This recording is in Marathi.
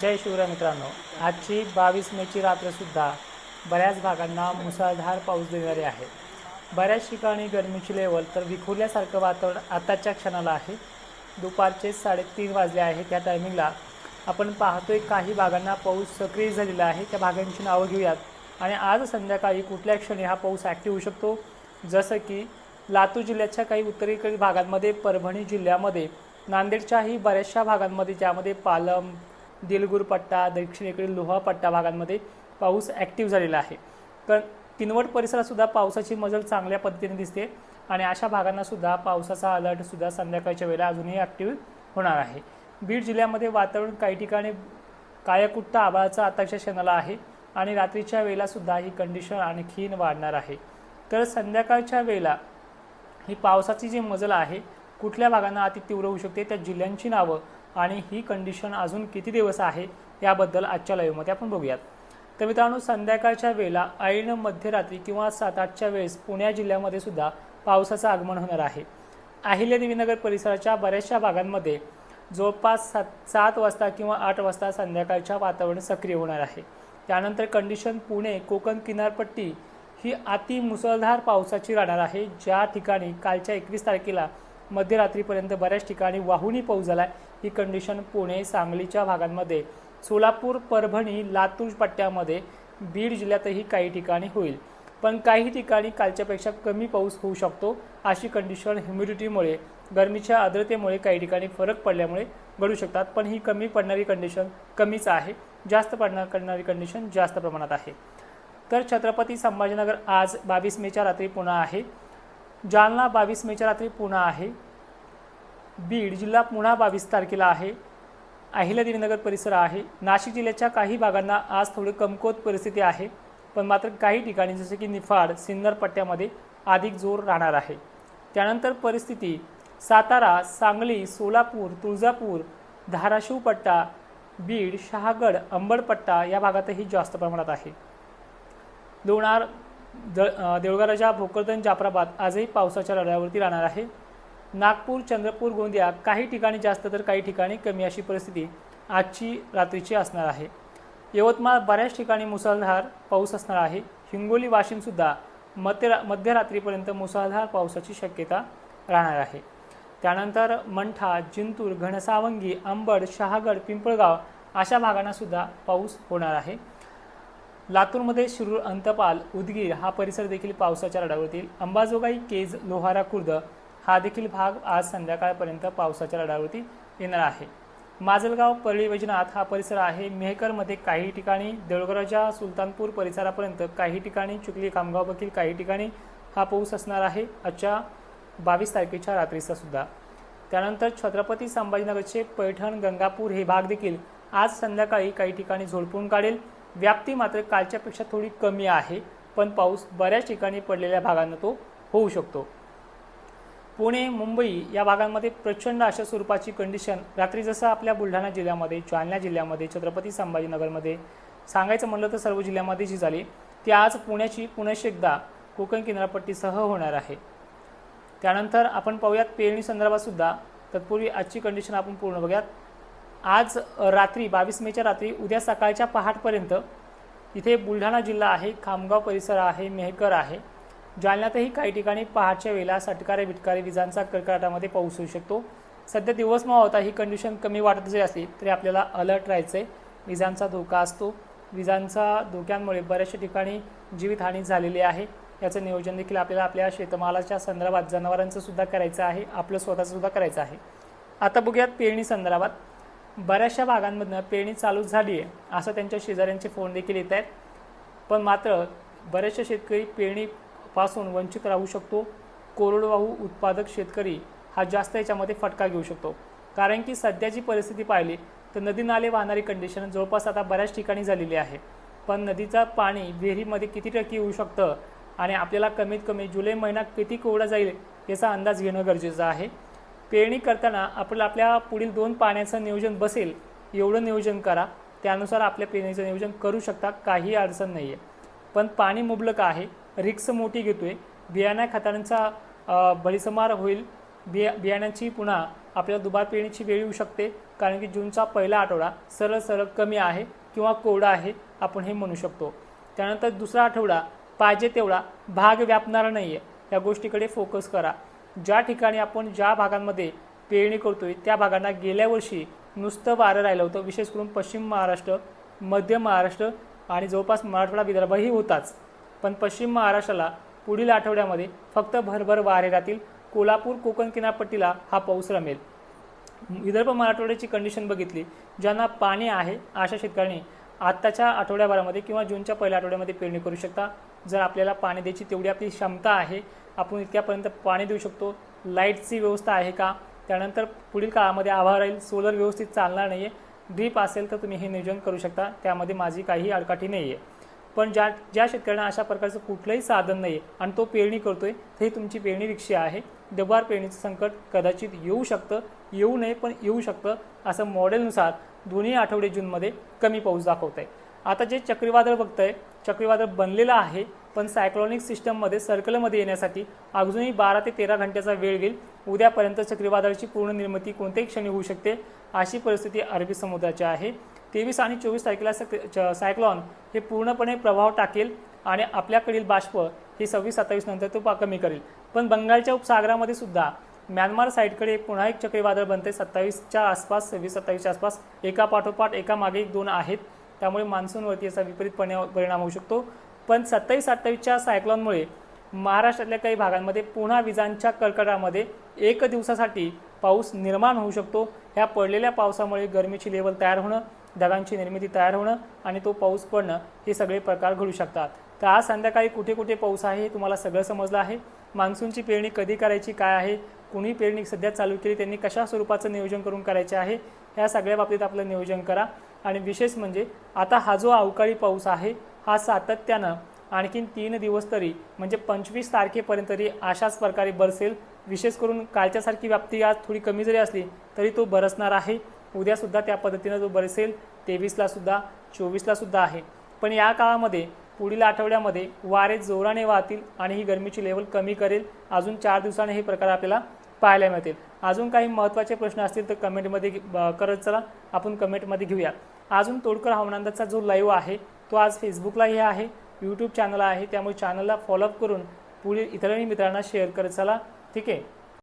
जय शिवराय मित्रांनो. आजची बावीस मेची रात्रसुद्धा बऱ्याच भागांना मुसळधार पाऊस देणारे आहे. बऱ्याच ठिकाणी गरमीची लेवल तर विखुरल्यासारखं वातावरण आताच्या क्षणाला आहे. दुपारचे साडेतीन वाजले आहे. त्या टायमिंगला आपण पाहतोय काही भागांना पाऊस सक्रिय झालेला आहे. त्या भागांची नावं घेऊयात. आणि आज संध्याकाळी कुठल्या क्षणी हा पाऊस ॲक्टिव्ह होऊ शकतो? जसं की लातूर जिल्ह्याच्या काही उत्तरेकडील भागांमध्ये परभणी जिल्ह्यामध्ये नांदेडच्याही बऱ्याचशा भागांमध्ये ज्यामध्ये पालम दिलगुर पट्टा दक्षिणेकडील लोहा पट्टा भागांमध्ये पाऊस ॲक्टिव्ह झालेला आहे. तर किनवट परिसरातसुद्धा पावसाची मजल चांगल्या पद्धतीने दिसते आणि अशा भागांनासुद्धा पावसाचा अलर्टसुद्धा संध्याकाळच्या वेळेला अजूनही ॲक्टिव्ह होणार आहे. बीड जिल्ह्यामध्ये वातावरण काही ठिकाणी कायाकुट्टा आभाळाचा आताच्या क्षणाला आहे आणि रात्रीच्या वेळेलासुद्धा ही कंडिशन आणखीन वाढणार आहे. तर संध्याकाळच्या वेळेला ही पावसाची जी मजल आहे कुठल्या भागांना अति तीव्र होऊ शकते? त्या जिल्ह्यांची नावं आणि ही कंडिशन अजून किती दिवस आहे याबद्दल आजच्या लाईव्हमध्ये आपण बघूयात. तर मित्रांनो संध्याकाळच्या वेळेला ऐन मध्यरात्री किंवा सात आठच्या वेळेस पुणे जिल्ह्यामध्ये सुद्धा पावसाचं आगमन होणार आहे. अहिल्यादेवीनगर परिसराच्या बऱ्याचशा भागांमध्ये जवळपास सात सात वाजता किंवा आठ वाजता संध्याकाळच्या वातावरण सक्रिय होणार आहे. त्यानंतर कंडिशन पुणे कोकण किनारपट्टी ही अति मुसळधार पावसाची राहणार आहे. ज्या ठिकाणी कालच्या एकवीस तारखेला मध्यरात्रीपर्यंत बऱ्याच ठिकाणी वाहुनी पाऊस झाला आहे ही कंडिशन पुणे सांगलीच्या भागांमध्ये. सोलापूर परभणी लातूर पट्ट्यामध्ये बीड जिल्ह्यातही काही ठिकाणी होईल. पण काही ठिकाणी कालच्यापेक्षा कमी पाऊस होऊ शकतो अशी कंडिशन ह्युमिडिटीमुळे गरमीच्या आर्द्रतेमुळे काही ठिकाणी फरक पडल्यामुळे घडू शकतात. पण ही कमी पडणारी कंडिशन कमीच आहे. जास्त पडणार करणारी कंडिशन जास्त प्रमाणात आहे. तर छत्रपती संभाजीनगर आज बावीस मेच्या रात्री पुन्हा आहे. जालना बावीस मेच्या रात्री पुणा आहे. बीड जिल्हा पुणा बावीस तारखेला आहे. अहिल्यादेवीनगर परिसर आहे. नाशिक जिल्ह्याच्या काही भागांना आज थोडी कमकुवत परिस्थिती आहे. पण मात्र काही ठिकाणी जसे की निफाड सिन्नर पट्ट्यामध्ये अधिक जोर राहणार आहे. त्यानंतर परिस्थिती सातारा सांगली सोलापूर तुळजापूर धाराशिव पट्टा बीड शहागड अंबडपट्टा या भागातही जास्त प्रमाणात आहे. लोणार द अ, भोकरदन जाफराबाद आजही पावसाच्या लढ्यावरती राहणार आहे. नागपूर चंद्रपूर गोंदिया काही ठिकाणी जास्त तर काही ठिकाणी कमी अशी परिस्थिती आजची रात्रीची असणार आहे. यवतमाळ बऱ्याच ठिकाणी मुसळधार पाऊस असणार आहे. हिंगोली वाशिमसुद्धा मध्य मध्यरात्रीपर्यंत मुसळधार पावसाची शक्यता राहणार आहे. त्यानंतर मंठा जिंतूर घनसावंगी अंबड शहागड पिंपळगाव अशा भागांनासुद्धा पाऊस होणार आहे. लातूरमध्ये शिरूर अंतपाल उदगीर हा परिसर देखील पावसाच्या रडावरतील अंबाजोगाई केज लोहारा खुर्द हा देखील भाग आज संध्याकाळपर्यंत पावसाच्या रडावरती येणार आहे. माजलगाव परळी वैजनाथ हा परिसर आहे. मेहकरमध्ये काही ठिकाणी देऊळगराच्या सुलतानपूर परिसरापर्यंत काही ठिकाणी चुकली खामगाव देखील काही ठिकाणी हा पाऊस असणार आहे. आजच्या बावीस तारखेच्या रात्रीचा सुद्धा. त्यानंतर छत्रपती संभाजीनगरचे पैठण गंगापूर हे भाग देखील आज संध्याकाळी काही ठिकाणी झोडपून काढेल. व्याप्ती मात्र कालच्यापेक्षा थोडी कमी आहे पण पाऊस बऱ्याच ठिकाणी पडलेल्या भागांना तो होऊ शकतो. पुणे मुंबई या भागांमध्ये प्रचंड अशा स्वरूपाची कंडिशन रात्री जसं आपल्या बुलढाणा जिल्ह्यामध्ये जालना जिल्ह्यामध्ये छत्रपती संभाजीनगरमध्ये सांगायचं म्हणलं तर सर्व जिल्ह्यामध्ये जी झाली ती आज पुण्याची पुनश एकदा कोकण किनारपट्टीसह होणार आहे. त्यानंतर आपण पाहूयात पेरणी संदर्भात सुद्धा तत्पूर्वी आजची कंडिशन आपण पूर्ण बघूयात. आज रात्री बावीस मेच्या रात्री उद्या सकाळच्या पहाटपर्यंत इथे बुलढाणा जिल्हा आहे खामगाव परिसर आहे मेहकर आहे. जालन्यातही काही ठिकाणी पहाटच्या वेळेला सटकारे बिटकारे विजांचा कडकडाटामध्ये पाऊस होऊ शकतो. सध्या दिवसमा होता ही कंडिशन कमी वाटत जरी असली तरी आपल्याला अलर्ट राहायचं आहे विजांचा धोका असतो. विजांचा धोक्यांमुळे बऱ्याचशा ठिकाणी जीवितहानी झालेली आहे. याचं नियोजन देखील आपल्याला आपल्या शेतमालाच्या संदर्भात जनावरांचं सुद्धा करायचं आहे. आपलं स्वतःचं सुद्धा करायचं आहे. आता बघूयात पेरणी संदर्भात. बऱ्याचशा भागांमधनं पेरणी चालू झाली आहे असं त्यांच्या शेजाऱ्यांचे फोन देखील येत आहेत. पण मात्र बरेचसे शेतकरी पेरणीपासून वंचित राहू शकतो. कोरडवाहू उत्पादक शेतकरी हा जास्त याच्यामध्ये फटका घेऊ शकतो. कारण की सध्याची परिस्थिती पाहिली तर नदी नाले वाहणारी कंडिशन जवळपास आता बऱ्याच ठिकाणी झालेली आहे. पण नदीचं पाणी विहिरीमध्ये किती टक्के येऊ शकतं आणि आपल्याला कमीत कमी जुलै महिना किती कोवडा जाईल याचा अंदाज घेणं गरजेचं आहे. पेरणी करताना आपलं आपल्या पुढील दोन पाण्याचं नियोजन बसेल एवढं नियोजन करा. त्यानुसार आपल्या पेरणीचं नियोजन करू शकता काही अडचण नाही आहे पण पाणी मुबलक आहे रिक्स मोठी घेतोय. बियाण्या खतांचा अ, होईल. बिया बियाण्याची पुन्हा आपल्याला दुबार पेरणीची वेळ येऊ शकते कारण की जूनचा पहिला आठवडा सरळ सरळ कमी आहे किंवा कोरडा आहे आपण हे म्हणू शकतो. त्यानंतर दुसरा आठवडा पाहिजे तेवढा भाग व्यापणारा नाही आहे या गोष्टीकडे फोकस करा. ज्या ठिकाणी आपण ज्या भागांमध्ये पेरणी करतोय त्या भागांना गेल्या वर्षी नुसतं वारं राहिलं होतं. विशेष करून पश्चिम महाराष्ट्र मध्य महाराष्ट्र आणि जवळपास मराठवाडा विदर्भही होताच. पण पश्चिम महाराष्ट्राला पुढील आठवड्यामध्ये फक्त भरभर वारे राहतील. कोल्हापूर कोकण किनारपट्टीला हा पाऊस रमेल. विदर्भ मराठवाड्याची कंडिशन बघितली ज्यांना पाणी आहे अशा शेतकऱ्यांनी आत्ताच्या आठवड्याभरामध्ये किंवा जूनच्या पहिल्या आठवड्यामध्ये पेरणी करू शकता. जर आपल्याला पाणी द्यायची तेवढी आपली क्षमता आहे आपण इतक्यापर्यंत पाणी देऊ शकतो. लाईटची व्यवस्था आहे का? त्यानंतर पुढील काळामध्ये आभार राहील सोलर व्यवस्थित चालणार नाही आहे ड्रीप असेल तर तुम्ही हे नियोजन करू शकता. त्यामध्ये माझी काही अडकाठी नाही आहे पण ज्या ज्या शेतकऱ्यांना अशा प्रकारचं कुठलंही साधन नाही आहे आणि तो पेरणी करतोय तर ही तुमची पेरणी रिक्षा आहे. डबार पेरणीचं संकट कदाचित येऊ शकतं येऊ नये पण येऊ शकतं असं मॉडेलनुसार दोन्ही आठवडे जूनमध्ये कमी पाऊस दाखवत आहे आता जे चक्रीवादळ बघतंय चक्रीवादळ बनलेलं आहे पण सायक्लॉनिक सिस्टममध्ये सर्कलमध्ये येण्यासाठी अजूनही बारा ते तेरा घंट्याचा वेळ घेईल. उद्यापर्यंत चक्रीवादळाची पूर्ण निर्मिती कोणत्याही क्षणी होऊ शकते अशी परिस्थिती अरबी समुद्राची आहे. तेवीस आणि चोवीस तारखेला सक- च- सायक्लॉन हे पूर्णपणे प्रभाव टाकेल आणि आपल्याकडील बाष्प हे सव्वीस सत्तावीस नंतर तो कमी करेल. पण बंगालच्या उपसागरामध्ये सुद्धा म्यानमार साईडकडे पुन्हा एक चक्रीवादळ बनते सत्तावीसच्या आसपास सव्वीस सत्तावीसच्या आसपास एका पाठोपाठ एका मागे एक दोन आहेत. त्यामुळे मान्सूनवरती याचा विपरीतपणे परिणाम होऊ शकतो. पण सत्तावीस अठ्ठावीसच्या सायक्लॉनमुळे महाराष्ट्रातल्या काही भागांमध्ये पुन्हा विजांच्या कडकडामध्ये एक दिवसासाठी पाऊस निर्माण होऊ शकतो. ह्या पडलेल्या पावसामुळे गरमीची लेवल तयार होणं ढगांची निर्मिती तयार होणं आणि तो पाऊस पडणं हे सगळे प्रकार घडू शकतात. तर आज संध्याकाळी कुठे कुठे पाऊस आहे हे तुम्हाला सगळं समजलं आहे. मान्सूनची पेरणी कधी करायची काय आहे? कुणी पेरणी सध्या चालू केली त्यांनी कशा स्वरूपाचं नियोजन करून करायचे आहे? ह्या सगळ्या बाबतीत आपलं नियोजन करा. आणि विशेष म्हणजे आता हा जो अवकाळी पाऊस आहे हा सातत्यानं आणखीन तीन दिवस तरी म्हणजे पंचवीस तारखेपर्यंत तरी अशाच प्रकारे बरसेल. विशेष करून कालच्यासारखी व्याप्ती आज थोडी कमी जरी असली तरी तो बरसणार आहे. उद्यासुद्धा त्या पद्धतीनं जो बरसेल तेवीसलासुद्धा चोवीसलासुद्धा आहे. पण या काळामध्ये पुढील आठवड्यामध्ये वारे जोराने वाहतील आणि ही गरमीची लेवल कमी करेल. अजून चार दिवसाने हे प्रकार आपल्याला पाहायला मिळतील. अजून काही महत्त्वाचे प्रश्न असतील तर कमेंटमध्ये करत चला. आपण कमेंटमध्ये घेऊया. अजून तोडकर हवामानाचा जो लाईव्ह आहे तो आज फेसबुकलाही आहे यूट्यूब चॅनल आहे. त्यामुळे चॅनलला फॉलोअप करून पुढील इतरही मित्रांना शेअर करत चला. ठीक आहे?